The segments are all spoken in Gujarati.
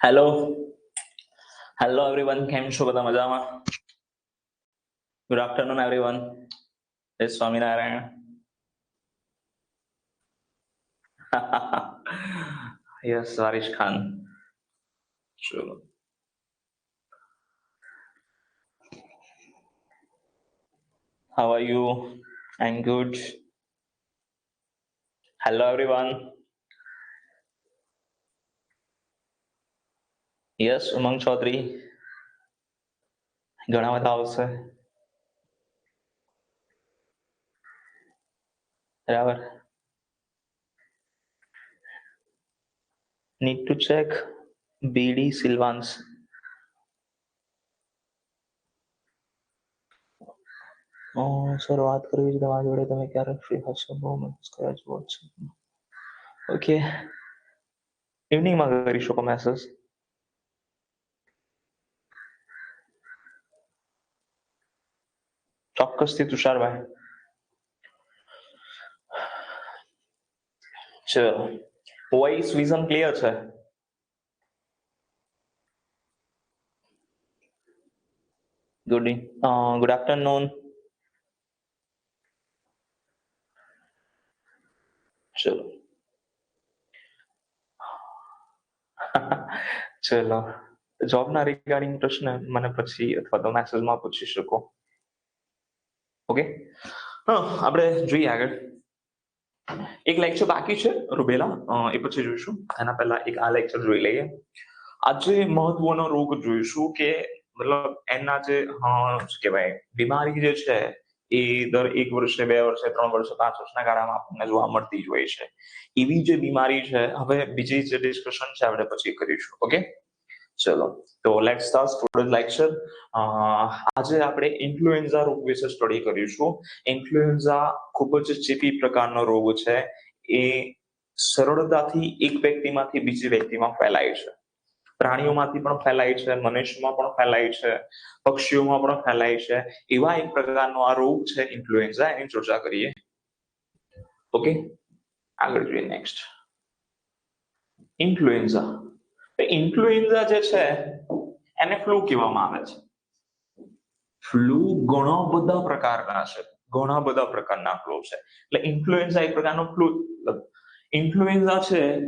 હેલો હેલો એવરીવન કેમ છો બધા મજામાં ગુડ આફ્ટરનૂન એવરીવન જય સ્વામિનારાયણ યસ વારિશ ખાન ચલો How are you? I'm good. Hello, everyone. Yes Umang Chaudhary ઘણા બધા આવશે. બરાબર. Need to check BD Silvans sir વાત કરવી છે તમારી જોડે. તમે ક્યારે ફ્રી હશો? બહુ મેસેજ કર્યા છે. વોટ્સએપ ઓકે ઇવનિંગમાં કરી શકો મેસેજ ચોક્કસથી તુષારભાઈ ચલો વોઇસ વિઝન ક્લિયર છે? ગુડ ગુડ આફ્ટરનૂન ચલો. ચલો. જોબના રિગાર્ડિંગ પ્રશ્ન મને પછી અથવા તો મેસેજમાં પૂછી શકો. ઓકે? આપણે જોઈએ આગળ. એક લેક્ચર બાકી છે, રૂબેલા. એ પછી જોઈશું. એના પહેલા એક આ લેક્ચર જોઈ લઈએ. આજે મહત્વનો રોગ જોઈશું કે, મતલબ એના જે શું કહેવાય, બીમારી જે છે, એ દર એક વર્ષે, બે વર્ષે, ત્રણ વર્ષે, પાંચ વર્ષના ગાળામાં આપણને જોવા મળતી જ હોય છે. એવી જે બીમારી છે, હવે બીજી જે ડિસ્કશન છે, આપણે પછી કરીશું. ઓકે? ચલો. તો લેટ સ્ટાર્ટ સ્ટુડન્ટ લેક્ચર આજે આપણે ઇન્ફ્લુએન્ઝા રોગ વિશે સ્ટડી કરીશું. ઇન્ફ્લુએન્ઝા ખૂબ જ ચેપી પ્રકારનો રોગ છે. એ સરળતાથી એક વ્યક્તિમાંથી બીજી વ્યક્તિમાં ફેલાય છે. પ્રાણીઓમાંથી પણ ફેલાય છે, મનુષ્યમાં પણ ફેલાય છે, પક્ષીઓમાં પણ ફેલાય છે. એવા એક પ્રકારનો આ રોગ છે ઇન્ફ્લુએન્ઝા એની ચર્ચા કરીએ. ઓકે આગળ જોઈએ નેક્સ્ટ ઇન્ફ્લુએન્ઝા ઇન્ફ્લુએન્ઝા જે છે, એને ફ્લૂ કહેવામાં આવે છે. ફ્લૂ ઘણા બધા પ્રકારના છે, ઘણા બધા પ્રકારના ફ્લૂ છે. એટલે ઇન્ફ્લુએન્ઝા એક પ્રકારનો ફ્લૂ ઇન્ફ્લુએન્ઝા છે,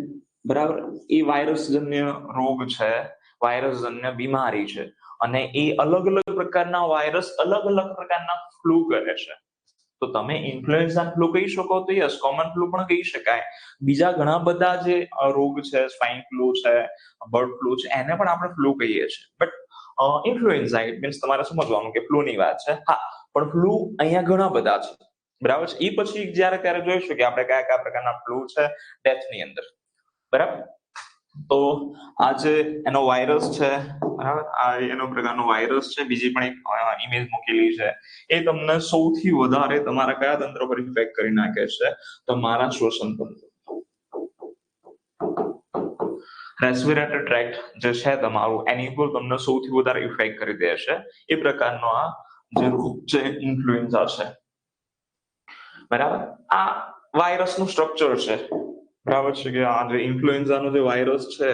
બરાબર, એ વાયરસજન્ય રોગ છે, વાયરસજન્ય બીમારી છે. અને એ અલગ અલગ પ્રકારના વાયરસ અલગ અલગ પ્રકારના ફ્લૂ કરે છે. તો તમે ઇન્ફ્લુએન્ઝા ફ્લૂ કહી શકો તો યસ કોમન ફ્લૂ પણ કહી શકાય. બીજા ઘણા બધા જે રોગ છે સ્વાઇન ફ્લૂ છે બર્ડ ફ્લૂ છે, એને પણ આપણે ફ્લૂ કહીએ છીએ. બટ ઇન્ફ્લુએન્ઝા ઇટ મીન્સ તમારે સમજવાનું કે ફ્લુ ની વાત છે. હા, પણ ફ્લૂ અહીંયા ઘણા બધા છે. બરાબર છે? એ પછી જ્યારે ત્યારે જોઈશું કે આપણે કયા કયા પ્રકારના ફ્લૂ છે ડેથની અંદર. બરાબર? તો આ જે એનો વાયરસ છે આ એનો પ્રકારનો વાયરસ છે. બીજી પણ એક ઇમેજ મૂકેલી છે. એ તમને સૌથી વધારે તમારા કયા તંત્ર પર ઇફેક્ટ કરી નાખે છે? તમારા શ્વસન તંત્ર. રેસ્પિરેટર ટ્રેક્ટ જે છે તમારું, એની ઉપર તમને સૌથી વધારે ઇફેક્ટ કરી દે છે. એ પ્રકારનો આ જે રોગ છે. ઇન્ફ્લુએન્ઝા છે બરાબર? આ વાયરસનું સ્ટ્રક્ચર છે. બરાબર છે કે આ જે ઇન્ફ્લુએન્ઝાનો જે વાયરસ છે,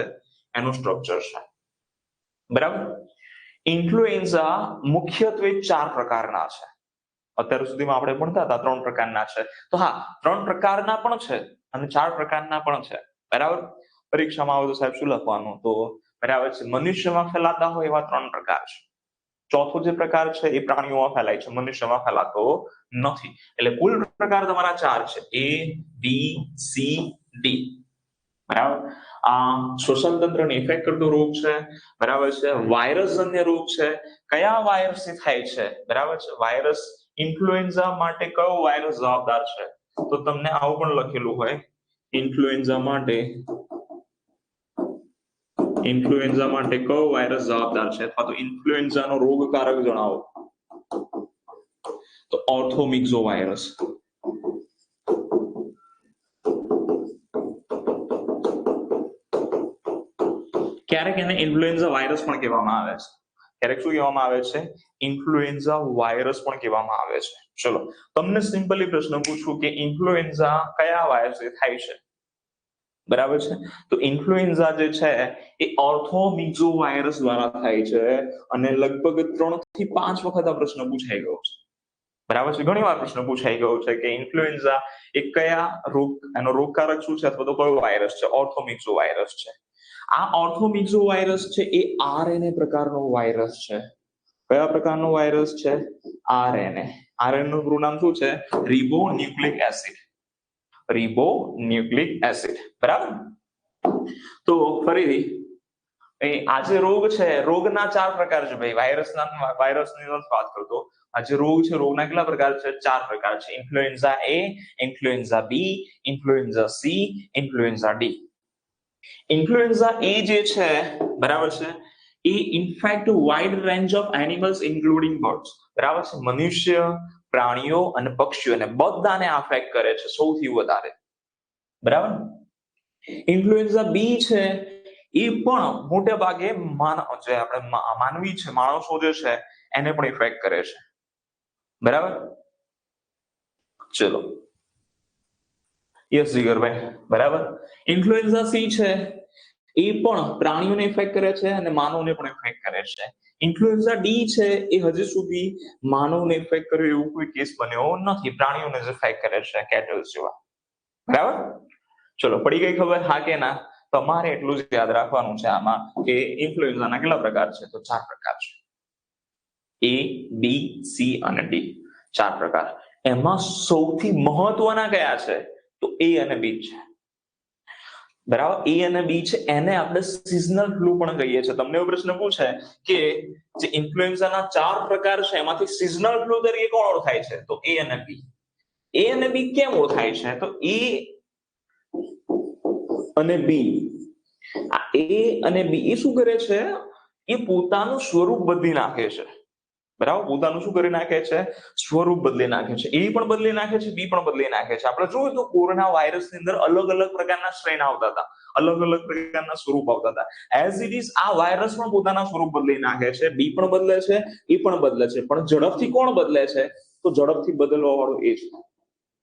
એનું સ્ટ્રક્ચર છે. બરાબર? ઇન્ફ્લુએન્ઝા મુખ્યત્વે ચાર પ્રકારના છે. અત્યાર સુધીમાં આપણે ભણતા હતા, ત્રણ પ્રકારના છે. તો હા, ત્રણ પ્રકારના પણ છે અને ચાર પ્રકારના પણ છે. બરાબર? પરીક્ષામાં આવે તો સાહેબ શું લખવાનું? તો બરાબર છે, મનુષ્યમાં ફેલાતા હોય એવા ત્રણ પ્રકાર છે. ચોથો જે પ્રકાર છે એ પ્રાણીઓમાં ફેલાય છે, મનુષ્યમાં ફેલાતો નથી. એટલે કુલ પ્રકાર તમારા ચાર છે એ બી સી ડી બરાબર? આ શ્વસન તંત્રને ઇફેક્ટ કરતો રોગ છે, બરાબર છે? વાયરસજન્ય રોગ છે. કયા વાયરસથી થાય છે? બરાબર છે? વાયરસ ઇન્ફ્લુએન્ઝા માટે કયો વાયરસ જવાબદાર છે? તો તમને આવું પણ લખેલું હોય. ઇન્ફ્લુએન્ઝા માટે ઇન્ફ્લુએન્ઝા માટે કયો વાયરસ જવાબદાર છે? અથવા તો ઇન્ફ્લુએન્ઝાનો રોગકારક જણાવો. તો ઓર્થોમિક્ઝો વાયરસ ક્યારેક એને ઇન્ફ્લુએન્ઝા વાયરસ પણ કહેવામાં આવે છે. ક્યારેક શું કહેવામાં આવે છે? ઇન્ફ્લુએન્ઝા વાયરસ પણ કહેવામાં આવે છે. ચલો, તમને સિમ્પલી પ્રશ્ન પૂછું કે ઇન્ફ્લુએન્ઝા કયા વાયરસથી થાય છે? બરાબર છે? તો ઇન્ફ્લુએન્ઝા જે છે એ ઓર્થોમિઝો વાયરસ દ્વારા થાય છે અને લગભગ ત્રણથી પાંચ વખત આ પ્રશ્ન પૂછાઈ ગયો છે. બરાબર છે? ઘણી વાર પ્રશ્ન પૂછાઈ ગયો છે કે ઇન્ફ્લુએન્ઝા એ કયા રોગ, એનો રોગકારક શું છે અથવા તો કયો વાયરસ છે? ઓર્થોમિઝો વાયરસ છે. આ ઓર્થોમિક્ઝો વાયરસ છે, એ આરએનએ પ્રકારનો વાયરસ છે. કયા પ્રકારનો વાયરસ છે? આરએનએ આરએનએ નું પૂરું નામ શું છે? Ribonucleic acid ribonucleic acid બરાબર? તો ફરીથી આજે રોગ છે, રોગના ચાર પ્રકાર છે ભાઈ. વાયરસના વાયરસની વાત કરતો આ જે રોગ છે, રોગના કેટલા પ્રકાર છે? ચાર પ્રકાર છે. Influenza A influenza B influenza C influenza D influenza A જે છે, બરાબર છે? એ in fact wide range of animals including birds બરાબર છે? મનુષ્ય, પ્રાણીઓ અને પક્ષીઓને બધાને અફેક્ટ કરે છે સૌથી વધારે. બરાબર? ઇન્ફ્લુએન્ઝા બી છે, એ પણ મોટે ભાગે માનવ જે આપણે માનવી છે, માણસો જે છે, એને પણ ઇફેક્ટ કરે છે. બરાબર? ચલો. યસ જીગરભાઈ બરાબર? ઇન્ફ્લુએન્ઝા સી છે. એ પણ પ્રાણીઓને ઇફેક્ટ કરે છે અને માનવને પણ ઇફેક્ટ કરે છે. ઇન્ફ્લુએન્ઝા ડી છે, એ હજી સુધી માનવને ઇફેક્ટ કર્યો એવું કોઈ કેસ બન્યો નથી. પ્રાણીઓને જ ઇફેક્ટ કરે છે કેટલસ જેવા. બરાબર? ચલો, પડી ગઈ ખબર? હા કે ના? તમારે એટલું જ યાદ રાખવાનું છે આમાં કે ઇન્ફ્લુએન્ઝાના કેટલા પ્રકાર છે? તો ચાર પ્રકાર છે. એ બી સી અને ડી ચાર પ્રકાર. એમાં સૌથી મહત્વના કયા છે? તો એ અને બી છે. બરાબર? એ અને બી છે, એને આપણે સિઝનલ ફ્લુ પણ કહીએ છીએ. તમને એવો પ્રશ્ન પૂછે કે જે ઇન્ફ્લુએન્ઝાના ચાર પ્રકાર છે, એમાંથી સિઝનલ ફ્લુ તરીકે કોણ ઓળખાય છે? તો એ અને બી એ અને બી કેમ ઓળખાય છે? તો એ અને બી આ એ અને બી એ શું કરે છે? એ પોતાનું સ્વરૂપ બદલી નાખે છે. બરાબર? પોતાનું શું કરી નાખે છે? સ્વરૂપ બદલી નાખે છે. એ પણ બદલી નાખે છે, બી પણ બદલી નાખે છે. આપણે જોયું તો કોરોના વાયરસની અંદર અલગ અલગ પ્રકારના સ્ટ્રેન આવતા હતા. અલગ અલગ પ્રકારના સ્વરૂપ આવતા હતા. એઝ ઇટ ઇઝ આ વાયરસ પણ પોતાના સ્વરૂપ બદલી નાખે છે. બી પણ બદલે છે, એ પણ બદલે છે. પણ ઝડપથી કોણ બદલે છે? તો ઝડપથી બદલવા વાળો એ છે.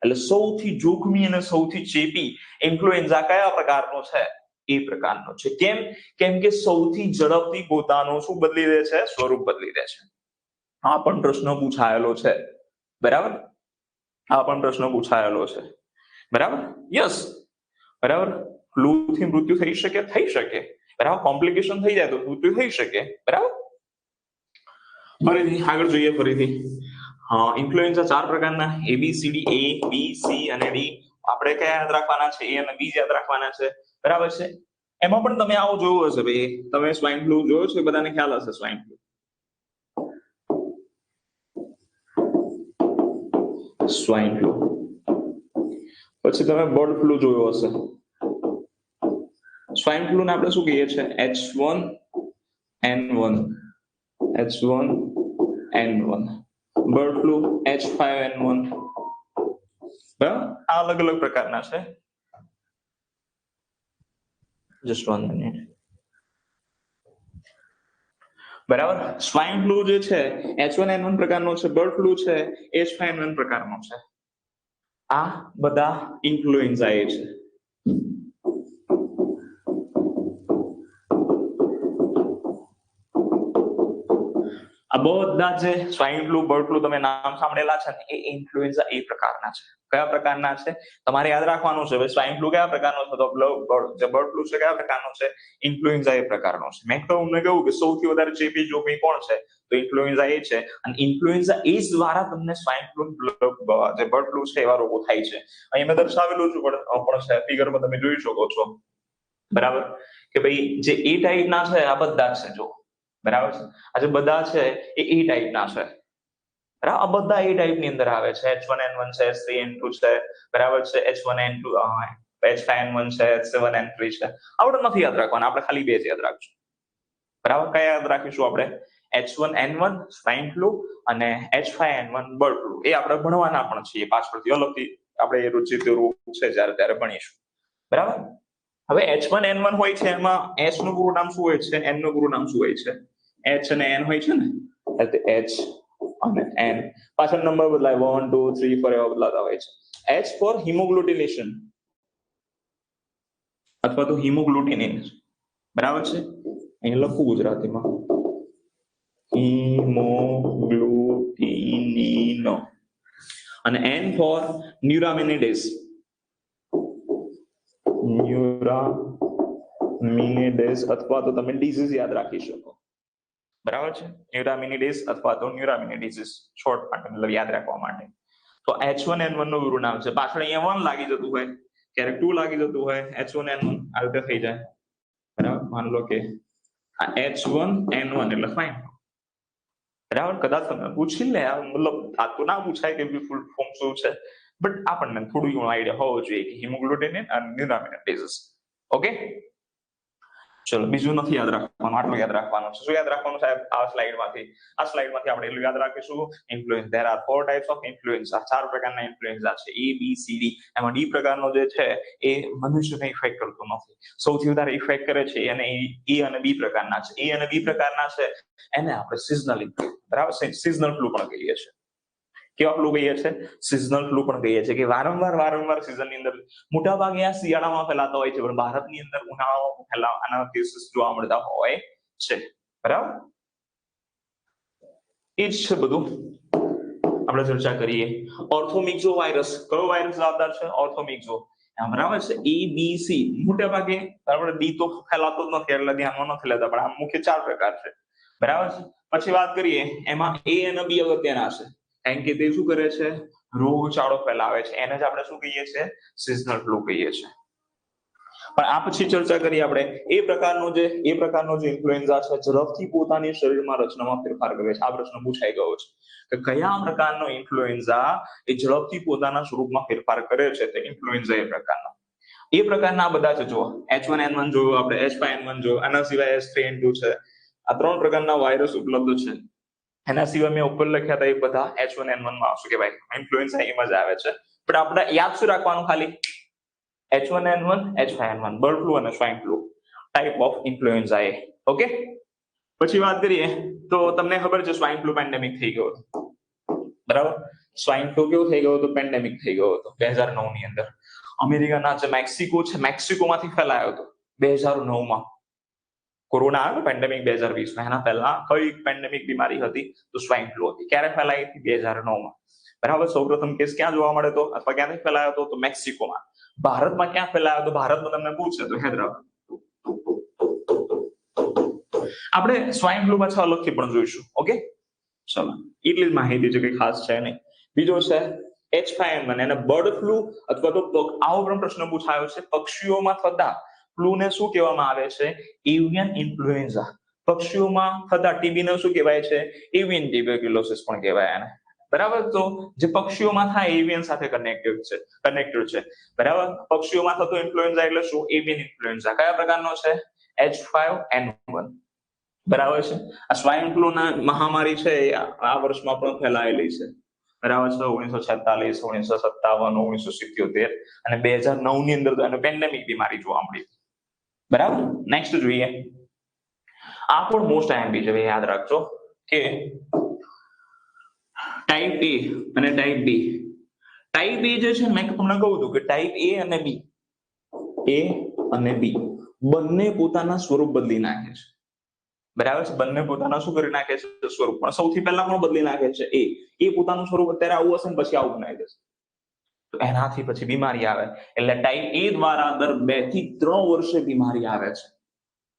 એટલે સૌથી જોખમી અને સૌથી ચેપી ઇન્ફ્લુએન્ઝા કયા પ્રકારનો છે? એ પ્રકારનો છે. કેમ? કેમ કે સૌથી ઝડપથી પોતાનું શું બદલી દે છે? સ્વરૂપ બદલી દે છે. આ પણ પ્રશ્ન પૂછાયેલો છે. બરાબર? આ પણ પ્રશ્ન પૂછાયેલો છે. બરાબર? યસ બરાબર? ફ્લુ થી મૃત્યુ થઈ શકે? થઈ શકે. બરાબર? કોમ્પ્લિકેશન થઈ જાય તો મૃત્યુ થઈ શકે. બરાબર? ફરીથી આગળ જોઈએ, ફરીથી. ઇન્ફ્લુએન્ઝા ચાર પ્રકારના A B C D A B C અને ડી આપણે કયા યાદ રાખવાના છે? એ અને બી યાદ રાખવાના છે. બરાબર છે? એમાં પણ તમે આવો જોયું હશે, ભાઈ. તમે સ્વાઇન ફ્લુ જોયો છે? બધાને ખ્યાલ હશે સ્વાઇન ફ્લુ સ્વાઇન ફ્લુ પછી તમે બર્ડ ફ્લુ જોયો હશે. સ્વાઇન ફ્લુ ને આપણે શું કહીએ છીએ? H one N one H one N one bird flu H five N one બરાબર? આ અલગ અલગ પ્રકારના છે. જસ્ટ વન મિનિટ બરાબર? સ્વાઇન ફ્લુ જે છે એચ વન એન વન પ્રકારનો છે, બર્ડ ફ્લુ છે એચ ફાઈવ એન વન પ્રકારનો છે. આ બધા ઇન્ફ્લુએન્ઝા એ છે. આ બધા જે સ્વાઇન ફ્લુ બર્ડ ફ્લુ તમે નામ સાંભળેલા છે ને, એ ઇન્ફ્લુએન્ઝા એ પ્રકારના છે. કયા પ્રકારના છે? તમારે યાદ રાખવાનું છે ભાઈ સ્વાઇન ફ્લુ કયા પ્રકારનો છે? તો જે બર્ડ ફ્લુ છે કયા પ્રકારનો છે? ઇન્ફ્લુએન્ઝા એ પ્રકારનો છે. મેં તમને કહ્યું કે સૌથી વધારે ચેપી જોખમી કોણ છે? તો ઇન્ફ્લુએન્ઝા એ છે. અને ઇન્ફ્લુએન્ઝા એ દ્વારા તમને સ્વાઇન ફ્લુ જે બર્ડ ફ્લુ છે એવા રોગો થાય છે. અહીં મેં દર્શાવેલું છું પણ ફિગરમાં તમે જોઈ શકો છો. બરાબર? કે ભાઈ જે એ ટાઈપના છે, આ બધા છે, જો. બરાબર છે? આ જે બધા છે, એ એ ટાઈપના છે. બરાબર? આ બધા એ ટાઈપની અંદર આવે છે. એચ વન એન વન છે એચ થ્રી એન ટુ છે, બરાબર છે? H one N two H five N one છે એચ સેવન એન થ્રી છે. આપણે નથી યાદ રાખવાના. આપણે ખાલી બે જ યાદ રાખશું. બરાબર? કયા યાદ રાખીશું આપણે? H one N one swine flu અને H five N one bird flu એ આપણે ભણવાના પણ છીએ પાછળથી. અલગથી આપણે એ રુચિ છે જ્યારે ત્યારે ભણીશું. બરાબર? હવે એચ વન એન વન હોય છે એમાં એચનું પૂરું નામ શું હોય છે? એનનું પૂરું નામ શું હોય છે? એચ અને એન હોય છે ને? એટલે એચ અને એન પાછળ નંબર બદલાય. વન ટુ થ્રી ફોર એવા બદલાતા હોય છે. એચ ફોર હિમોગ્લુટિનેશન અથવા તો હિમોગ્લુટિનેશન બરાબર છે? અહીંયા લખું ગુજરાતીમાં. હિમોગ્લુટિનિનો અને એન ફોર ન્યુરામિનેડેસ ન્યુરામિનેડેસ અથવા તો તમે ડિઝીઝ યાદ રાખી શકો. બરાબર છે? ન્યુરામિનિડેઝ અથવા તો ન્યુરામિનિડિઝીઝ શોર્ટ માટે મતલબ યાદ રાખવા માટે. તો એચ વન એન વનનું પૂરું નામ છે. પાછળ અહીંયા વન લાગી જતું હોય. ક્યારેક ટુ લાગી જતું હોય એચ વન એન વન આ રીતે થઈ જાય. બરાબર? માન લો કે આ એચ વન એન વન એટલે ફાઇન બરાબર? કદાચ તમને પૂછી લે. આ મતલબ આ તો ના પૂછાય કે ફૂલ ફોર્મ શું છે? બટ આપણને થોડું ઘણું આઈડિયા હોવો જોઈએ કે હિમોગ્લુટિનિન અને ન્યુરામિનિડેઝીસ ઓકે ચલો, બીજું નથી યાદ રાખવાનું, આટલું યાદ રાખવાનું છે. શું યાદ રાખવાનું સાહેબ? આ સ્લાઇડમાંથી આ સ્લાઇડમાંથી આપણે એટલું યાદ રાખીશું. Influence there are four types of influenza ચાર પ્રકારના ઇન્ફ્લુએન્ઝા છે. એ બી સી ડી એમાં ડી પ્રકારનો જે છે, એ મનુષ્યને ઇફેક્ટ કરતો નથી. સૌથી વધારે ઇફેક્ટ કરે છે અને એ અને બી પ્રકારના છે. એ અને બી પ્રકારના છે, એને આપણે સિઝનલ બરાબર? સિઝનલ ફ્લુ પણ કહીએ છીએ. કેવા ફ્લુ કહીએ છે સિઝનલ ફ્લુ પણ કહીએ છીએ કે વારંવાર વારંવાર સિઝનની અંદર મોટા ભાગે આ શિયાળામાં ફેલાતા હોય છે, પણ ભારતની અંદર ઉનાળામાં ફેલા આના કેસીસ જોવા મળતા હોય છે. બરાબર? એ જ છે બધું. આપણે ચર્ચા કરીએ. ઓર્થોમિક્ઝો વાયરસ કયો વાયરસ જવાબદાર છે? ઓર્થોમિક્ઝો બરાબર છે. એ બી સી મોટા ભાગે બરાબર ડી તો ફેલાતો જ નથી, એટલે ધ્યાનમાં નથી લેતા, પણ આ મુખ્ય ચાર પ્રકાર છે. બરાબર છે? પછી વાત કરીએ, એમાં એ અને બી અગત્યના છે. કારણ કે તે શું કરે છે? રોગચાળો ફેલાવે છે. એને જ આપણે શું કહીએ છીએ? સિઝનલ ફ્લુ કહીએ છીએ. પણ આ પછી ચર્ચા કરીએ આપણે. એ પ્રકારનો જે, એ પ્રકારનો જે ઇન્ફ્લુએન્ઝા છે, ઝડપથી પોતાની શરીરમાં રચનામાં ફેરફાર કરે છે. આ પ્રશ્ન પૂછાઈ ગયો છે કે કયા પ્રકારનો ઇન્ફ્લુએન્ઝા એ ઝડપથી પોતાના સ્વરૂપમાં ફેરફાર કરે છે? તે ઇન્ફ્લુએન્ઝા એ પ્રકારનો. એ પ્રકારના બધા છે જો એચ વન એન વન જોયું આપણે. એચ ફાઈવ એન વન જોયું. આના સિવાય એસ થ્રી એન ટુ છે. આ ત્રણ પ્રકારના વાયરસ ઉપલબ્ધ છે. એના સિવાય મેં ઉપર લખ્યા હતા એ બધા એચ વન એન વનમાં શું કહેવાય ઇન્ફ્લુએન્ઝા એમાં જ આવે છે. પણ આપણે યાદ શું રાખવાનું ખાલી? H one N one H five N one bird flu અને swine flu type of influenza A. Okay પછી વાત કરીએ, તો તમને ખબર છે સ્વાઇન ફ્લુ પેન્ડેમિક થઈ ગયો હતો. બરાબર? સ્વાઇન ફ્લુ કેવું થઈ ગયો હતો? પેન્ડેમિક થઈ ગયો હતો. બે હજાર નવની અંદર. અમેરિકાના જે મેક્સિકો છે, મેક્સિકોમાંથી ફેલાયો હતો. બે હજાર નવમાં કોરોના આવ્યો પેન્ડેમિક બે હજાર વીસમાં એના પહેલા કઈ પેન્ડેમિક બીમારી હતી? તો સ્વાઇન ફ્લુ હતી. ક્યારે ફેલાઈ હતી? બે હજાર નવમાં બરાબર? સૌપ્રથમ કેસ ક્યાં જોવા મળે તો? અથવા ક્યાંથી ફેલાયો હતો તો મેક્સિકોમાં. ભારતમાં ક્યાં ફેલાયો તો? ભારતમાં તમને પૂછે તો હૈદરાબાદ. આપણે સ્વાઇન ફ્લુ પાછા અલગથી પણ જોઈશું. ઓકે? ચલો. એટલી જ માહિતી છે કે ખાસ છે નહીં. બીજો છે એચ ફાઈવ વન એને બર્ડ ફ્લુ અથવા તો આવો પણ પ્રશ્ન પૂછાયો છે. પક્ષીઓમાં થતા ફ્લૂને શું કહેવામાં આવે છે? Avian influenza. પક્ષીઓમાં થતા ટીબી ને શું કહેવાય છે? એવિયન ટ્યુબરક્યુલોસિસ પણ કહેવાય એને. બરાબર? તો જે પક્ષીઓમાં થાય એવિયન સાથે કનેક્ટેડ છે કનેક્ટેડ છે. બરાબર? પક્ષીઓમાં થતો ઇન્ફ્લુએન્ઝા એટલે શું? Avian influenza. કયા પ્રકારનો છે? H five N one. બરાબર છે? આ સ્વાઇન ફ્લુ ના મહામારી છે આ વર્ષમાં પણ ફેલાયેલી છે. બરાબર છે? ઓગણીસો છેતાલીસ, ઓગણીસો સત્તાવન, ઓગણીસો સિત્યોતેર અને બે હજાર નવની અંદર પેન્ડેમિક બીમારી જોવા મળી. બરાબર? નેક્સ્ટ જોઈએ? આ પણ મોસ્ટ આઈએમપી છે યાદ રાખજો, કે ટાઈપ એ અને ટાઈપ બી ટાઈપ એ જે છે મેં તમને કહું હતું કે ટાઈપ એ અને બી એ અને બી બંને પોતાના સ્વરૂપ બદલી નાખે છે. બરાબર છે? બંને પોતાના શું કરી નાખે છે? સ્વરૂપ. પણ સૌથી પહેલા પણ બદલી નાખે છે? એ એ પોતાનું સ્વરૂપ અત્યારે આવું હશે ને, પછી આવું બનાવી દેશે. તો એનાથી પછી બીમારી આવે. એટલે ટાઈપ એ દ્વારા દર બેથી ત્રણ વર્ષે બીમારી આવે છે.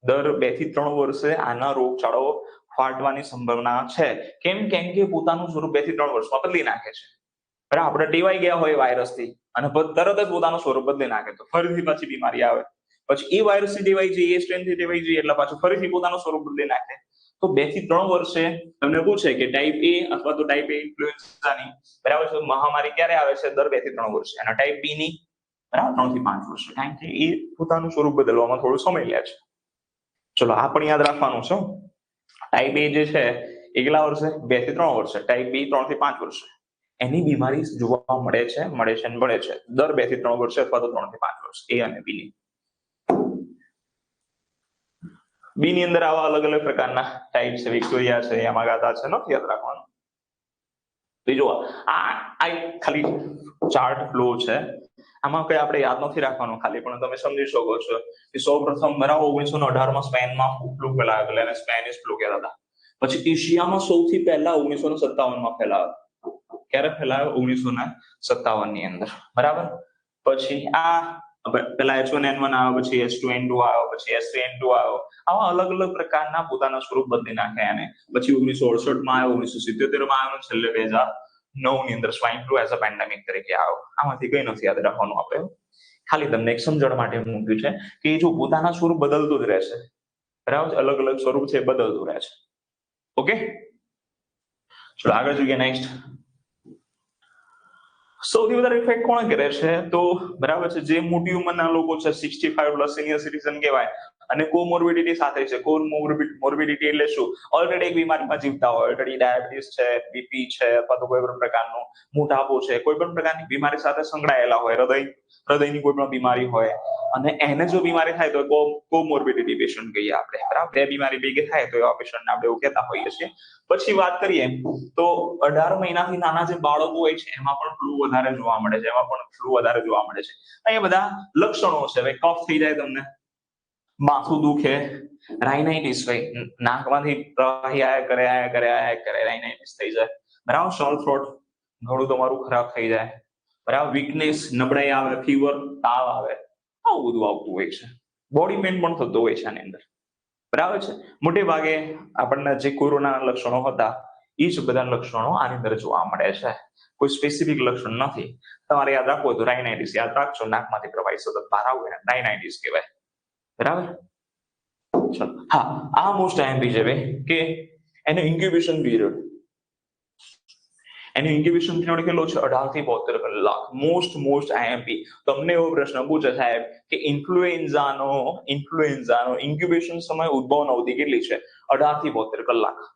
દર બેથી ત્રણ વર્ષે આના રોગચાળો ફાટવાની સંભાવના છે. કેમ કેમ કે પોતાનું સ્વરૂપ બેથી ત્રણ વર્ષમાં બદલી નાખે છે. બરાબર? આપણે ટેવાઈ ગયા હોય વાયરસથી અને તરત જ પોતાનું સ્વરૂપ બદલી નાખે તો ફરીથી પછી બીમારી આવે. પછી એ વાયરસથી ટેવાઈ જઈએ, એ સ્ટ્રેનથી ટેવાઈ જઈએ, એટલે પાછું ફરીથી પોતાનું સ્વરૂપ બદલી નાખે. તો બેથી ત્રણ વર્ષે તમને પૂછે કે ટાઈપ એ અથવા તો ટાઈપ એ ઇન્ફ્લુએન્ઝાની બરાબર છે મહામારી ક્યારે આવે છે? દર બેથી ત્રણ વર્ષે. અને ટાઈપ બી ની બરાબર ત્રણથી પાંચ વર્ષે. કારણ કે એ પોતાનું સ્વરૂપ બદલવામાં થોડો સમય લે છે. ચલો, આ પણ યાદ રાખવાનું છે ટાઈપ એ જે છે, એ વર્ષે? બેથી ત્રણ વર્ષે. ટાઈપ બી ત્રણથી પાંચ વર્ષે. એની બીમારી જોવા મળે છે મળે છે મળે છે. દર બેથી ત્રણ વર્ષે અથવા તો ત્રણથી પાંચ વર્ષ. એ અને બી ની. બી ની અંદર આવા અલગ અલગ પ્રકારના ટાઈપ છે. વિક્ટોરિયા છે યામાગાતા છે નથી યાદ રાખવાનું. બીજું આ આ ખાલી ચાર્ટ ફ્લો છે. આમાં કઈ આપણે યાદ નથી રાખવાનું ખાલી, પણ તમે સમજી શકો છો કે સૌ પ્રથમ બરાબર ઓગણીસો ને અઢારમાં સ્પેનમાં ફ્લુ ફેલાયો એને સ્પેનિશ ફ્લુ કહેતા હતા. પછી એશિયામાં સૌથી પહેલા ઓગણીસો ને સત્તાવનમાં ફેલાયો. ક્યારે ફેલાયો? ઓગણીસો ને સત્તાવનની અંદર. બરાબર? પછી આ પેલા એચ વન એન વન આવ્યો, પછી એચ ટુ એન ટુ આવ્યો, પછી થ્રી એન ટુ આવ્યો. આવા અલગ અલગ પ્રકારના પોતાના સ્વરૂપ બદલી નાખ્યા એને. પછી ઓગણીસો અડસઠમાં આવ્યો, ઓગણીસો સિત્યોતેરમાં આવ્યો છેલ્લે બે હજાર નવની અંદર swine flu as a pandemic તરીકે આવ્યો. આમાંથી કઈ નથી યાદ રાખવાનું આપણે. ખાલી તમને એક સમજણ માટે મૂક્યું છે કે જો પોતાના સ્વરૂપ બદલતું જ રહેશે, બરાબર? અલગ અલગ સ્વરૂપ છે બદલતું રહે છે. ઓકે? ચલો આગળ જોઈએ નેક્સ્ટ સૌથી વધારે ઇફેક્ટ કોણ કરે છે? તો બરાબર છે, જે મોટી ઉંમરના લોકો છે sixty five plus senior citizen કહેવાય અને કોમોર્બિડિટી સાથે છે. કોમોર્બિડિટી એટલે શું? ઓલરેડી એક બીમારીમાં જીવતા હોય. ઓલરેડી ડાયાબિટીસ છે બીપી છે, અથવા તો કોઈ પણ પ્રકારનો મોટાપો છે. કોઈ પણ પ્રકારની બીમારી સાથે સંકળાયેલા હોય. હૃદય, હૃદયની કોઈ પણ બીમારી હોય. અને એને જો બીમારી થાય તો કોમોર્બિડિટી પેશન્ટ કહીએ આપણે. બરાબર? બે બીમારી ભેગી થાય તો એવા પેશન્ટને આપણે એવું કહેતા હોઈએ છીએ. પછી વાત કરીએ, તો અઢાર મહિનાથી નાના જે બાળકો હોય છે, એમાં પણ ફ્લુ વધારે જોવા મળે છે. એમાં પણ ફ્લુ વધારે જોવા મળે છે. અહીંયા બધા લક્ષણો છે. હવે કફ થઈ જાય તમને. માથું દુખે રાઇનાઇટિસ હોય નાકમાંથી પ્રવાહી આયા કરે આયા કરે આયા કરે રાઇનાઇટિસ થઈ જાય. બરાબર સોલ થ્રોટ ગળું તમારું ખરાબ થઈ જાય. બરાબર વીકનેસ નબળાઈ આવે ફીવર તાવ આવે, આવું બધું આવતું હોય છે. બોડી પેઇન પણ થતો હોય છે આની અંદર. બરાબર છે? મોટે ભાગે આપણને જે કોરોના લક્ષણો હતા, એ જ બધા લક્ષણો આની અંદર જોવા મળે છે. કોઈ સ્પેસિફિક લક્ષણ નથી. તમારે યાદ રાખવું તો રાઇનાઇટિસ યાદ રાખજો, નાકમાંથી પ્રવાહી સતત બહાર આવે રાઇનાઇટિસ કહેવાય. બરાબર? ચલો. હા, આ મોસ્ટ આઈએમપી છે ભાઈ કે એનો ઇન્ક્યુબેશન પીરિયડ એનો ઇન્ક્યુબેશન પીરિયડ કેટલો છે? અઢારથી બોતેર કલાક. મોસ્ટ મોસ્ટ આઈએમપી તમને એવો પ્રશ્ન પૂછે સાહેબ, કે ઇન્ફ્લુએન્ઝાનો ઇન્ફ્લુએન્ઝાનો ઇન્ક્યુબેશન સમય ઉદ્ભવન અવધિ કેટલી છે? અઢારથી બોતેર કલાક.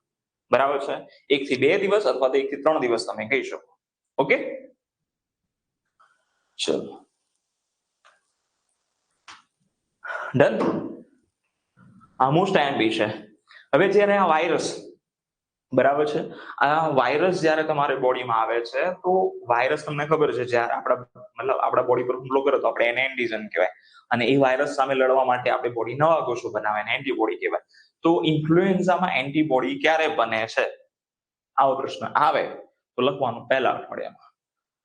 બરાબર છે? એક થી બે દિવસ અથવા તો એક થી ત્રણ દિવસ તમે કહી શકો. ઓકે? ચલો. ડન આ મોસ્ટ આઈએમપી છે. હવે જ્યારે આ વાયરસ બરાબર છે? આ વાયરસ જ્યારે તમારે બોડીમાં આવે છે, તો વાયરસ તમને ખબર છે, જ્યારે આપણા, મતલબ આપણા બોડી પર હુમલો કરે તો આપણે એને એન્ટીજન કહેવાય. અને એ વાયરસ સામે લડવા માટે આપણી બોડી નવા કોષો બનાવે એને એન્ટીબોડી કહેવાય. તો ઇન્ફ્લુએન્ઝામાં એન્ટીબોડી ક્યારે બને છે? આવો પ્રશ્ન આવે. તો લખવાનું પહેલા અઠવાડિયામાં.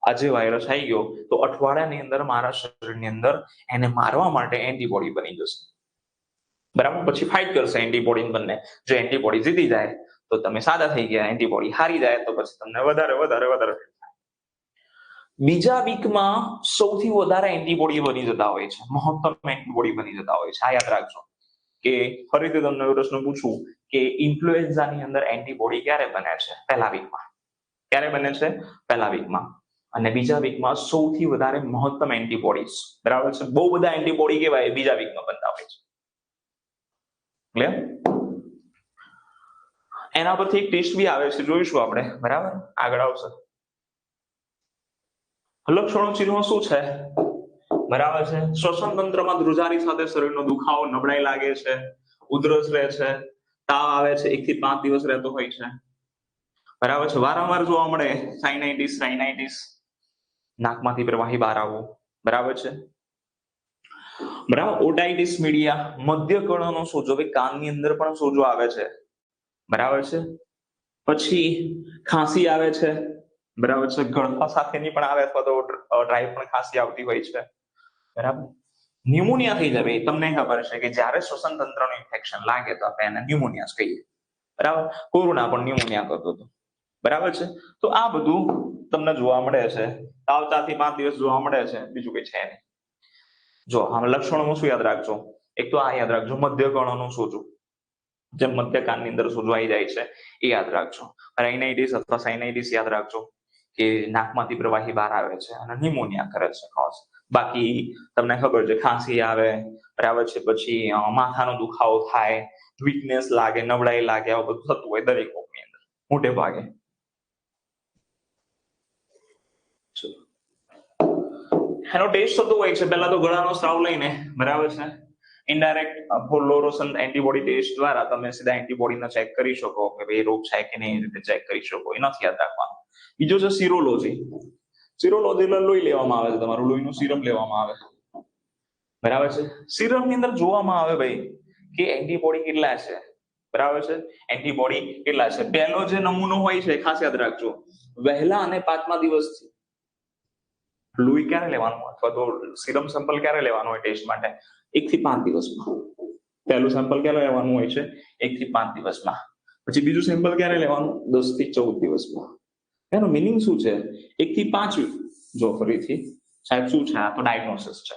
આજે વાયરસ આવી ગયો, તો અઠવાડિયાની અંદર મારા શરીરની અંદર એને મારવા માટે એન્ટીબોડી બની જશે. બરાબર? પછી ફાઇટ કરશે એન્ટીબોડી બંને. જો એન્ટીબોડી જીતી જાય, તો તમે સાદા થઈ ગયા. એન્ટીબોડી હારી જાય, તો પછી તમને વધારે વધારે વધારે બીજા વીકમાં સૌથી વધારે એન્ટીબોડી બની જતા હોય છે. મહત્તમ એન્ટીબોડી બની જતા હોય છે. આ યાદ રાખજો. કે ફરીથી તમને પ્રશ્ન પૂછું કે ઇન્ફ્લુએન્ઝાની અંદર એન્ટીબોડી ક્યારે બને છે? પહેલા વીકમાં ક્યારે બને છે? પહેલા વીકમાં અને બીજા વીકમાં સૌથી વધારે મહત્તમ એન્ટીબોડીઝ બરાબર છે? બહુ બધા એન્ટીબોડી કેવાય એ બીજા વીકમાં બનતા હોય છે. ક્લિયર એના પરથી એક ટેસ્ટ બી આવે છે, જોઈશું આપણે. બરાબર? આગળ આવશે. લક્ષણો ચિહ્નો શું છે? બરાબર છે? શ્વસન તંત્રમાં ધ્રુજારી સાથે શરીરનો દુખાવો નબળાઈ લાગે છે, ઉધરસ રહે છે, તાવ આવે છે એક થી પાંચ દિવસ રહેતો હોય છે. બરાબર છે? વારંવાર જોવા મળે સાઇનાઇટિસ સાઇનાઇટિસ નાકમાંથી પ્રવાહી બહાર આવવું બરાબર છે? બરાબર? ઓટાઇટિસ મીડિયા મધ્ય કણોનો સોજો. હવે કાનની અંદર પણ સોજો આવે છે. બરાબર છે? પછી ખાંસી આવે છે. બરાબર છે? ગળફા સાથેની પણ આવે અથવા તો ડ્રાઈવ પણ ખાંસી આવતી હોય છે. બરાબર? ન્યુમોનિયા થઈ જાય તમને ખબર છે કે જ્યારે શ્વસન તંત્રનું ઇન્ફેક્શન લાગે તો આપણે એને ન્યુમોનિયા કહીએ. બરાબર? કોરોના પણ ન્યુમોનિયા કરતો હતો. બરાબર છે? તો આ બધું તમને જોવા મળે છે. આવતાથી પાંચ દિવસ જોવા મળે છે. બીજું કઈ છે નહીં. જો, આમ લક્ષણોમાં શું યાદ રાખજો? એક તો આ યાદ રાખજો મધ્ય કર્ણનું સોજું. જેમ મધ્ય કાનની અંદર સોજો આવી જાય છે, એ યાદ રાખજો. રાઇનાઇટિસ અથવા સાઇનાઇટિસ યાદ રાખજો, કે નાકમાંથી પ્રવાહી બહાર આવે છે અને નિમોનિયા કરે છે ખાસ. બાકી તમને ખબર છે, ખાંસી આવે બરાબર છે પછી માથાનો દુખાવો થાય વીકનેસ લાગે, નબળાઈ લાગે, આવું બધું થતું હોય દરેક રોગની અંદર, મોટે ભાગે ચલો. એનો ટેસ્ટ થતો હોય છે. પહેલા તો ગળાનો સ્રાવ લઈને, બરાબર છે? ઇનડાયરેક્ટ ફોલોરોસન એન્ટીબોડી ટેસ્ટ દ્વારા તમે સીધા એન્ટીબોડીને ચેક કરી શકો કે ભાઈ રોગ છે કે નહીં રીતે ચેક કરી શકો. એ નથી યાદ રાખવાનું. બીજો છે સિરોલોજી સિરોલોજી લોહી લેવામાં આવે છે તમારું. લોહીનું સિરમ લેવામાં આવે. બરાબર છે? સિરમની અંદર જોવામાં આવે ભાઈ કે એન્ટીબોડી કેટલા છે. બરાબર છે? એન્ટીબોડી કેટલા છે? પહેલો જે નમૂનો હોય છે ખાસ યાદ રાખજો. વહેલા અને પાંચમા દિવસથી. લોહી ક્યારે લેવાનું? અથવા તો સિરમ સેમ્પલ ક્યારે લેવાનું હોય ટેસ્ટ માટે? એક થી પાંચ દિવસમાં. પહેલું સેમ્પલ ક્યારે લેવાનું હોય છે? એક થી પાંચ દિવસમાં. પછી બીજું સેમ્પલ ક્યારે લેવાનું? દસથી ચૌદ દિવસમાં. એનો મિનિંગ શું છે? એક થી પાંચ જો ફરીથી. સાહેબ, શું છે? આ તો ડાયગ્નોસિસ છે.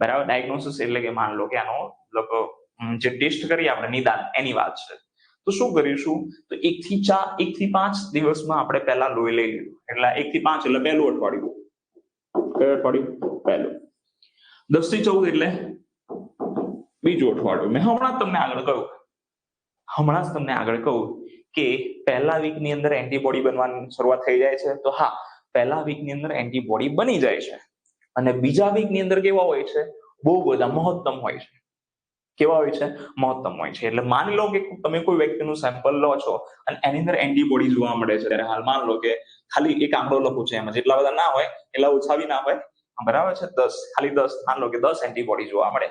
બરાબર? ડાયગ્નોસિસ એટલે કે માન લો કે આનો લોકો જે ટેસ્ટ કરી આપણે, નિદાન, એની વાત છે. તો શું કરીશું? તો એક થી ચાર એક થી પાંચ દિવસમાં આપણે પહેલા લોહી લઈ લીધું. એટલે એક થી પાંચ, એટલે પહેલું અઠવાડિયું. અઠવાડિયું પહેલું. દસથી ચૌદ એટલે બીજું અઠવાડિયું. મેં હમણાં તમને આગળ કહ્યું. હમણાં જ તમને આગળ કહું કે પહેલા વીકની અંદર એન્ટીબોડી બનવાની શરૂઆત થઈ જાય છે. તો હા, પહેલા વીકની અંદર એન્ટીબોડી બની જાય છે. અને બીજા વીકની અંદર કેવા હોય છે? બહુ બધા મહત્તમ હોય છે. કેવા હોય છે? મહત્તમ હોય છે. એટલે માની લો કે તમે કોઈ વ્યક્તિનું સેમ્પલ લો છો અને એની અંદર એન્ટીબોડી જોવા મળે છે. ત્યારે હાલ માન લો કે ખાલી એક આંકડો લખું છે એમાં. જેટલા બધા ના હોય, એટલા ઓછા ના હોય. બરાબર છે? દસ, ખાલી દસ. માન લો કે દસ એન્ટીબોડી જોવા મળે.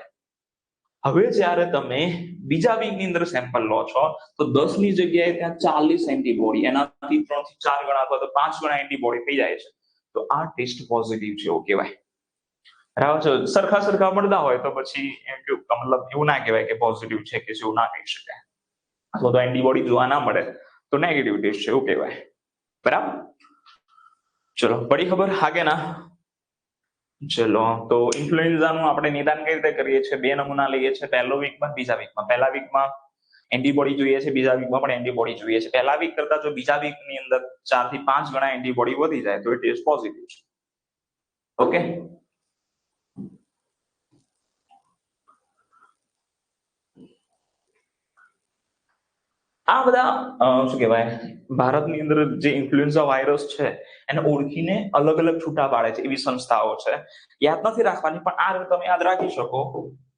હવે જ્યારે તમે બીજા વીકની અંદર સેમ્પલ લો છો, તો દસની જગ્યાએ ત્યાં ચાલીસ એન્ટીબોડી એનાથી ત્રણથી ચાર ગણા અથવા તો પાંચ ગણા એન્ટીબોડી થઈ જાય છે. તો આ ટેસ્ટ પોઝિટિવ છે એવું કહેવાય. બરાબર છે? સરખા સરખા મળતા હોય તો પછી એમ કેવું મતલબ એવું ના કહેવાય કે પોઝિટિવ છે કે જેવું ના કહી શકાય. અથવા તો એન્ટીબોડી જોવા ના મળે તો નેગેટિવ ટેસ્ટ છે એવું કહેવાય. બરાબર? ચલો, પડી ખબર હાગે ના? ચલો, તો ઇન્ફ્લુએન્ઝાનું આપણે નિદાન કઈ રીતે કરીએ છીએ? બે નમૂના લઈએ છીએ. પહેલો વીકમાં બીજા વીકમાં પહેલા વીકમાં એન્ટીબોડી જોઈએ છે, બીજા વીકમાં પણ એન્ટીબોડી જોઈએ છે. પહેલા વીક કરતા જો બીજા વીકની અંદર ચારથી પાંચ ગણા એન્ટીબોડી વધી જાય તો એ ટેસ્ટ પોઝિટિવ છે. ઓકે આ બધા શું કહેવાય, ભારતની અંદર જે ઇન્ફ્લુએન્ઝા વાયરસ છે, એને ઓળખીને અલગ અલગ છૂટા પાડે છે એવી સંસ્થાઓ છે. યાદ નથી રાખવાની, પણ આ તમે યાદ રાખી શકો.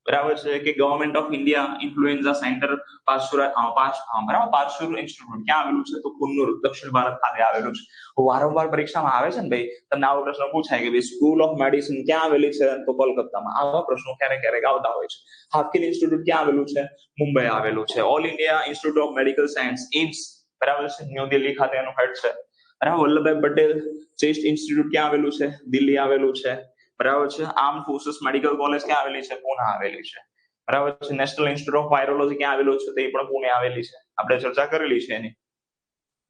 બરાબર છે કે government of India influenza centre પાર્શ્વરા અ, પાર્શ બરાબર પાર્શ્વર ઇન્સ્ટિટ્યૂટ ક્યાં આવેલું છે? તો કુન્નૂર દક્ષિણ ભારત ખાતે આવેલું છે. વારંવાર પરીક્ષામાં આવે છે ને ભાઈ? તમને આવો પ્રશ્ન પૂછાય કે ભાઈ સ્કૂલ ઓફ મેડિસિન ક્યાં આવેલી છે? તો કોલકાતામાં આવા પ્રશ્નો ક્યારેક ક્યારેક આવતા હોય છે. હાફકિલ ઇન્સ્ટિટ્યૂટ ક્યાં આવેલું છે? મુંબઈ આવેલું છે. All India Institute of Medical Science AIIMS બરાબર છે? ન્યૂ દિલ્હી ખાતે એનું હેડ છે. બરાબર વલ્લભભાઈ પટેલ ચેસ્ટ ઇન્સ્ટિટ્યૂટ ક્યાં આવેલું છે? દિલ્હી આવેલું છે. બરાબર છે? આર્મ ફોર્સિસ મેડિકલ કોલેજ ક્યાં આવેલી છે? પુણે આવેલી છે. બરાબર છે? નેશનલ ઇન્સ્ટિટ્યૂટ ઓફ વાયરોલોજી ક્યાં આવેલું છે? તે પણ પુણે આવેલી છે. આપણે ચર્ચા કરેલી છે એની.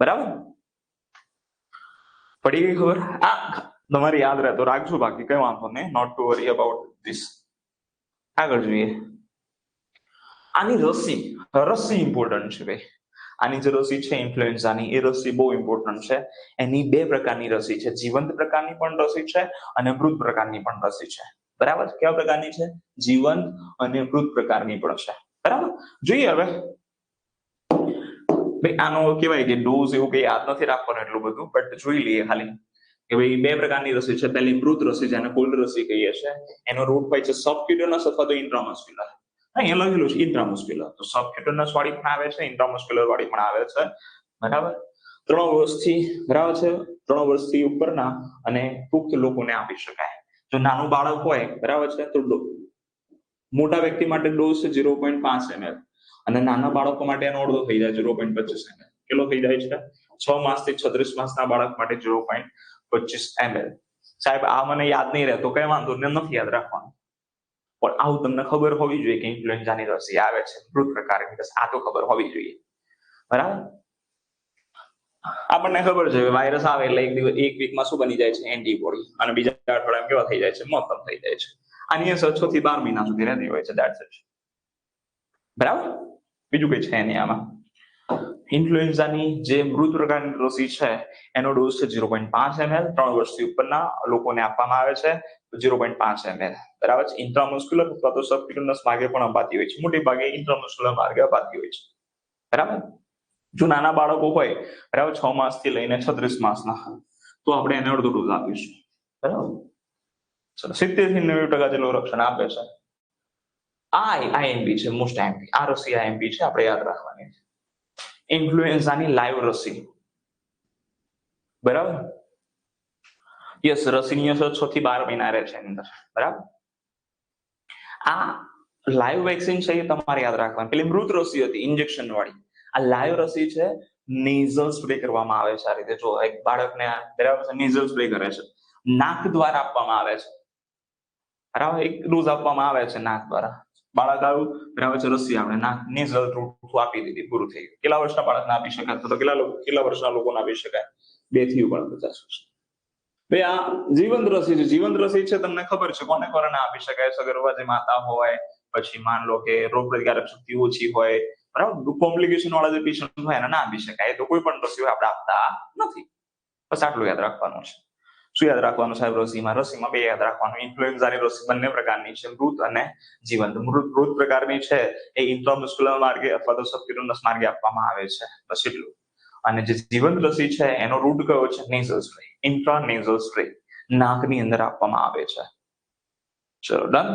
બરાબર? પડી ગઈ ખબર? આ તમારે યાદ રહે તો રાખજો બાકી, કઈ વાંધો નહીં. Not to worry about this આગળ જોઈએ. આની રસી. રસી ઇમ્પોર્ટન્ટ છે ભાઈ. આની જે રસી છે ઇન્ફ્લુએન્ઝાની એ રસી બહુ ઇમ્પોર્ટન્ટ છે. એની બે પ્રકારની રસી છે. જીવંત પ્રકારની પણ રસી છે અને મૃત પ્રકારની પણ રસી છે. બરાબર? કેવા પ્રકારની છે? જીવંત અને મૃત પ્રકારની પણ છે. બરાબર? જોઈએ હવે. ભાઈ, આનો કહેવાય કે ડોઝ એવું કઈ યાદ નથી રાખવાનું એટલું બધું બટ જોઈ લઈએ ખાલી. કે ભાઈ, બે પ્રકારની રસી છે. પહેલી મૃત રસી જેને કોલ્ડ રસી કહીએ છીએ એનો રૂટ હોય છે સબક્યુટનસ અથવા તો ઇન્ટ્રામસ્ક્યુલર અહીંયા લખેલું છે ઇન્ટ્રામસ્ક્યુલર તો સબક્યુટનસ વાળી પણ આવે છે ઇન્ટ્રામસ્ક્યુલર વાળી પણ આવે છે. બરાબર? ત્રણ વર્ષથી, બરાબર છે? ત્રણ વર્ષથી ઉપરના અને પુખ્ત લોકોને આપી શકાય. જો નાનું બાળક હોય, બરાબર છે? તો મોટા વ્યક્તિ માટે ડોઝ છે ઝીરો પોઈન્ટ પાંચ એમએલ અને નાના બાળકો માટે એનો અડધો થઈ જાય ઝીરો પોઈન્ટ પચીસ એમએલ કેટલો થઈ જાય છે? છ માસથી છત્રીસ માસના બાળક માટે ઝીરો પોઈન્ટ પચીસ એમએલ સાહેબ, આ મને યાદ નહીં રહેતો કઈ વાંધો નહીં નથી યાદ રાખવાનું. પણ આવું તમને ખબર હોવી જોઈએ કે ઇન્ફ્લુએન્ઝાની રસી આવે છે. મૃત પ્રકારની આ તો ખબર હોવી જોઈએ. બરાબર? આપણને ખબર છે વાયરસ આવે એટલે એક દિવસ, એક વીકમાં શું બની જાય છે? એન્ટીબોડી અને બીજા અઠવાડિયામાં કેવા થઈ જાય છે? મોતમ થઈ જાય છે. આની અસર છ થી બાર મહિના સુધી રહેતી હોય છે. દેટ્સ ઇટ બરાબર? બીજું કઈ છે નહીં આમાં. ઇન્ફ્લુએન્ઝાની જે મૃત પ્રકારની રસી છે, એનો ડોઝ છે ઝીરો પોઈન્ટ પાંચ એમએલ ત્રણ વર્ષથી ઉપરના લોકોને આપવામાં આવે છે ઝીરો પોઈન્ટ પાંચ એમએલ બરાબર છે? ઇન્ટ્રામસ્ક્યુલર અથવા તો સબક્યુટનસ માર્ગે પણ અપાતી હોય છે. મોટી ભાગે ઇન્ટ્રામસ્ક્યુલર માર્ગે અપાતી હોય છે. બરાબર? જો નાના બાળકો હોય, બરાબર, છ માસથી લઈને છત્રીસ માસના, તો આપણે એને અડધો ડોઝ આપીશું. બરાબર? ચલો સિત્તેરથી નેવું ટકા જેટલું રક્ષણ આપે છે. આ આઈએમપી છે મોસ્ટ આઈએમપી આ રસી આઈએમપી છે, આપણે યાદ રાખવાની છે. ઇન્ફ્લુએન્ઝાની લાઈવ રસી. બરાબર? યસ રસીની અસર છ થી બાર મહિના રહે છે અંદર. બરાબર? આ લાઈવ વેક્સિન છે એ તમારે યાદ રાખવાની. પેલી મૃત રસી હતી ઇન્જેક્શન વાળી. આ લાઈવ રસી છે નેઝલ સ્પ્રે કરવામાં આવે છે આ રીતે. જો એક બાળકને બરાબર નેઝલ સ્પ્રે કરે છે. નાક દ્વારા આપવામાં આવે છે. બરાબર? એક ડોઝ આપવામાં આવે છે નાક દ્વારા. બાળક આવ્યું બરાબર છે રસી આપણે નાક નેઝલ રૂટ આપી દીધી, પૂરું થઈ ગયું. કેટલા વર્ષના બાળકને આપી શકાય? તો કેટલા કેટલા વર્ષના લોકોને આપી શકાય? બેથી ઉપર પચાસ વર્ષ ભાઈ, આ જીવંત રસી છે. જીવંત રસી છે તમને ખબર છે. કોને કોને આપી શકાય? સગર્ભવતી માતા હોય, પછી માન લો કે રોગ પ્રતિકારક શક્તિ ઓછી હોય. બરાબર? કોમ્પ્લિકેશન વાળા જે પેશન્ટ હોય એને ના આપી શકાય. તો કોઈ પણ રસી આપણે આપતા નથી. બસ આટલું યાદ રાખવાનું છે. શું યાદ રાખવાનું સાહેબ? રસીમાં? રસીમાં બે યાદ રાખવાનું. ઇન્ફ્લુએન્ઝાની રસી બંને પ્રકારની છે. મૃત અને જીવંત. મૃત મૃત પ્રકારની છે એ ઇન્ટ્રામસ્ક્યુલર માર્ગે અથવા તો સબક્યુટનસ માર્ગે આપવામાં આવે છે. બસ એટલું. અને જે જીવંત રસી છે એનો રૂટ કયો છે? Nasal spray intra nasal spray નાકની અંદર આપવામાં આવે છે. ચલો ડન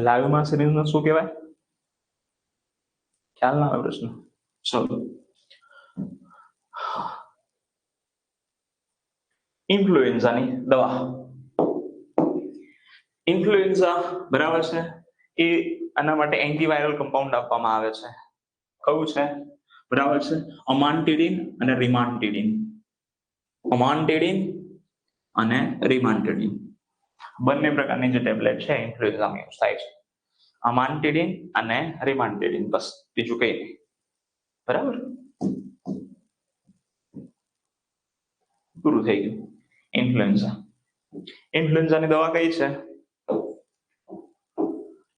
લાઈવમાં સિરીઝને શું કહેવાય? ખ્યાલ ના આવે પ્રશ્ન. ચલો. ઇન્ફ્લુએન્ઝાની દવા. ઇન્ફ્લુએન્ઝા બરાબર છે? એ આના માટે એન્ટીવાયરલ કમ્પાઉન્ડ આપવામાં આવે છે. કયું છે? બરાબર છે? અમાન્ટિડિન અને રિમાન્ટિડિન અમાન્ટિડિન અને રિમાન્ટિડિન બંને પ્રકારની જે ટેબ્લેટ છે ઇન્ફ્લુએન્ઝામાં યુઝ થાય છે. અમાન્ટિડિન અને રિમાન્ટિડિન બસ. બીજું કઈ નહીં. બરાબર? પૂરું થઈ ગયું. ઇન્ફ્લુએન્ઝા ઇન્ફ્લુએન્ઝાની દવા કઈ છે?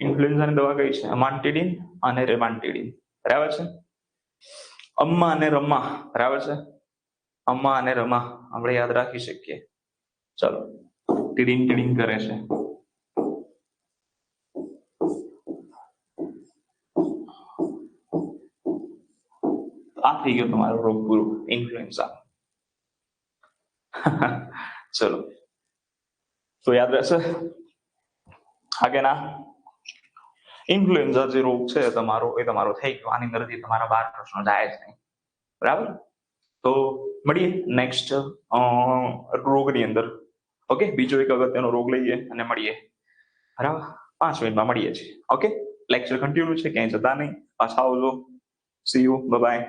ઇન્ફ્લુએન્ઝાની દવા કઈ છે? અમાન્ટીડિન અને રેમાન્ટીડિન બરાબર છે? અમ્મા અને રમા બરાબર છે? અમ્મા અને રમા આપણે યાદ રાખી શકીએ. ચલો. ટીડિંગ ટીડિંગ કરે છે. આ થઈ ગયો તમારો રોગ પૂરો ઇન્ફ્લુએન્ઝા ચલો. તો યાદ રહેશે? આગેના ઇન્ફ્લુએન્ઝા જે રોગ છે તમારો, એ તમારો થઈ ગયો. આની અંદરથી તમારા બાર પ્રશ્નો જાય જ નહીં બરાબર? તો મળીએ નેક્સ્ટ રોગની અંદર. ઓકે? બીજો એક અગત્યનો રોગ લઈએ અને મળીએ. બરાબર? પાંચ મિનિટમાં મળીએ છીએ. ઓકે? લેક્ચર કન્ટિન્યુ છે, ક્યાંય જતા નહીં. પાછા આવજો. C you bye